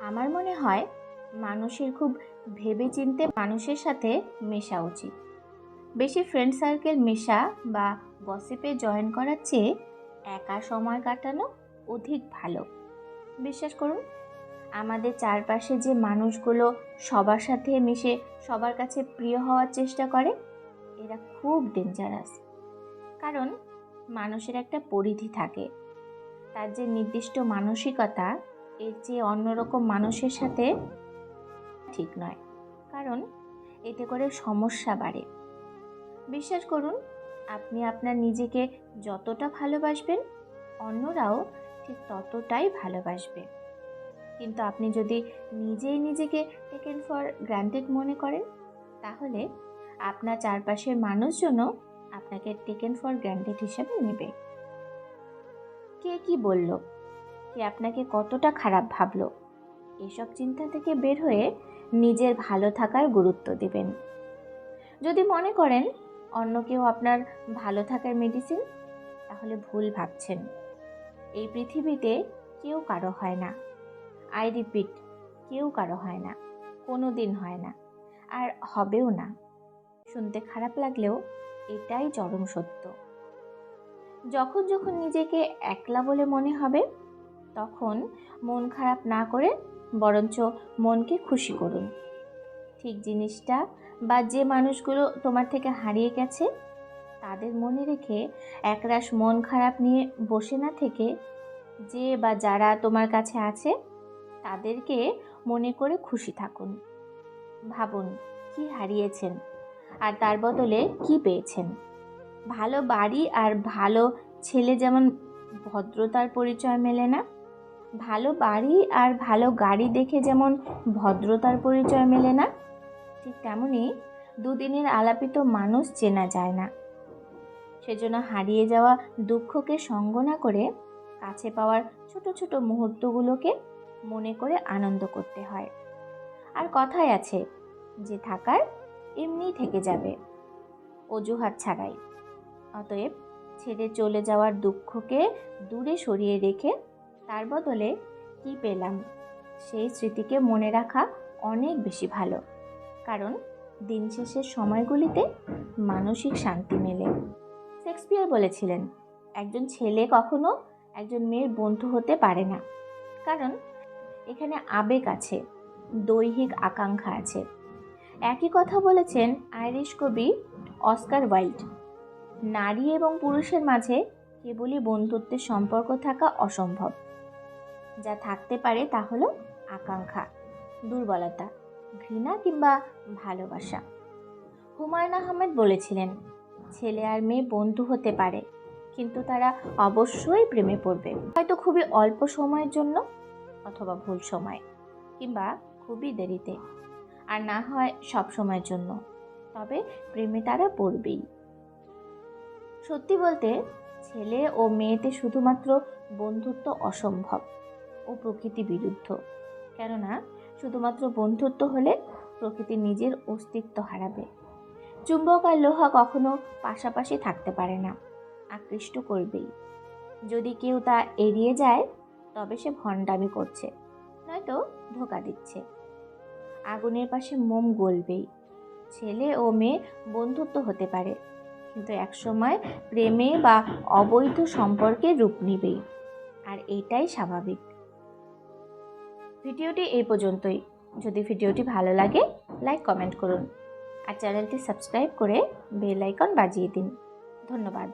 আমার মনে হয় মানুষের খুব ভেবেচিন্তে মানুষের সাথে মেশা উচিত। বেশি ফ্রেন্ড সার্কেল মেশা বা গসিপে জয়েন করার চেয়ে একা সময় কাটানো অধিক ভালো। বিশ্বাস করুন, আমাদের চারপাশে যে মানুষগুলো সবার সাথে মিশে সবার কাছে প্রিয় হওয়ার চেষ্টা করে, এরা খুব ডেঞ্জারাস কারণ মানুষের একটা পরিধি থাকে। তার যে নির্দিষ্ট মানসিকতা এর চেয়ে অন্যরকম মানুষের সাথে ঠিক নয়। কারণ এতে করে সমস্যা বাড়ে। বিশ্বাস করুন, আপনি আপনার নিজেকে যতটা ভালোবাসবেন, অন্যরাও ঠিক ততটাই ভালোবাসবে। কিন্তু আপনি যদি নিজেই নিজেকে টেকেন ফর গ্রান্টেড মনে করেন, তাহলে আপনার চারপাশের মানুষজনও আপনাকে টেকেন ফর গ্রান্টেড হিসেবে নেবে। কে কি বলল? কে আপনাকে কতটা খারাপ ভাবলো? এসব চিন্তা থেকে বের হয়ে নিজের ভালো থাকার গুরুত্ব দেবেন। যদি মনে করেন অন্য কেউ আপনার ভালো থাকার মেডিসিন তাহলে ভুল ভাবছেন। এই পৃথিবীতে কেউ কারও হয় না। আই রিপিট কেউ কারও হয় না। কোনো দিন হয় না। আর হবেও না। শুনতে খারাপ লাগলেও এটাই চরম সত্য। যখন যখন নিজেকে একলা বলে মনে হবে তখন মন খারাপ না করে বরঞ্চ মনকে খুশি করুন। ঠিক জিনিসটা বা যে মানুষগুলো তোমার থেকে হারিয়ে গেছে, তাদের মনে রেখে একরাশ মন খারাপ নিয়ে বসে না থেকে যে বা যারা তোমার কাছে আছে, তাদেরকে মনে করে খুশি থাকুন। ভাবুন, কি হারিয়েছেন? আর তার বদলে কি পেয়েছেন? ভালো বাড়ি আর ভালো ছেলে যেমন ভদ্রতার পরিচয় মেলে না ভালো বাড়ি আর ভালো গাড়ি দেখে যেমন ভদ্রতার পরিচয় মেলে না, ঠিক তেমনই দুদিনের আলাপিত মানুষ চেনা যায় না। সেজন্য হারিয়ে যাওয়া দুঃখকে সঙ্গ না করে কাছে পাওয়ার ছোট ছোট মুহূর্তগুলোকে মনে করে আনন্দ করতে হয়। আর কথাই আছে, যে থাকার এমনিই থেকে যাবে, অজুহাত ছাড়াই। অতএব ছেড়ে চলে যাওয়ার দুঃখকে দূরে সরিয়ে রেখে তার বদলে কি পেলাম? সেই স্মৃতিকে মনে রাখা অনেক বেশি ভালো। কারণ দিন শেষের সময়গুলিতে মানসিক শান্তি মেলে। শেক্সপিয়ার বলেছিলেন, একজন ছেলে কখনো একজন মেয়ের বন্ধু হতে পারে না। কারণ এখানে আবেগ আছে, দৈহিক আকাঙ্ক্ষা আছে। একই কথা বলেছেন আইরিশ কবি অস্কার ওয়াইল্ড। নারী এবং পুরুষের মাঝে কেবলই বন্ধুত্বের সম্পর্ক থাকা অসম্ভব। যা থাকতে পারে তা হলো আকাঙ্ক্ষা, দুর্বলতা, ঘৃণা কিংবা ভালোবাসা। হুমায়ুন আহমেদ বলেছিলেন, ছেলে আর মেয়ে বন্ধু হতে পারে, কিন্তু তারা অবশ্যই প্রেমে পড়বে। হয়তো খুবই অল্প সময়ের জন্য অথবা ভুল সময়, কিংবা খুবই দেরিতে, আর না হয় সব সময়ের জন্য। তবে প্রেমে তারা পড়বেই। সত্যি বলতে, ছেলে ও মেয়েতে শুধুমাত্র বন্ধুত্ব অসম্ভব। ও প্রকৃতি বিরুদ্ধ। কেননা, শুধুমাত্র বন্ধুত্ব হলে প্রকৃতি নিজের অস্তিত্ব হারাবে। চুম্বক আর লোহা কখনো পাশাপাশি থাকতে পারে না, আকৃষ্ট করবেই। যদি কেউ তা এড়িয়ে যায়, তবে সে ভণ্ডামি করছে, নয়তো ধোকা দিচ্ছে। আগুনের পাশে মোম গলবেই। ছেলে ও মেয়ে বন্ধুত্ব হতে পারে, কিন্তু একসময় প্রেমে বা অবৈধ সম্পর্কে রূপ নিবেই। আর এটাই স্বাভাবিক। ভিডিওটি এই পর্যন্তই। যদি ভিডিওটি ভালো লাগে, লাইক, কমেন্ট করুন। আর চ্যানেলটি সাবস্ক্রাইব করে বেল আইকন বাজিয়ে দিন। ধন্যবাদ।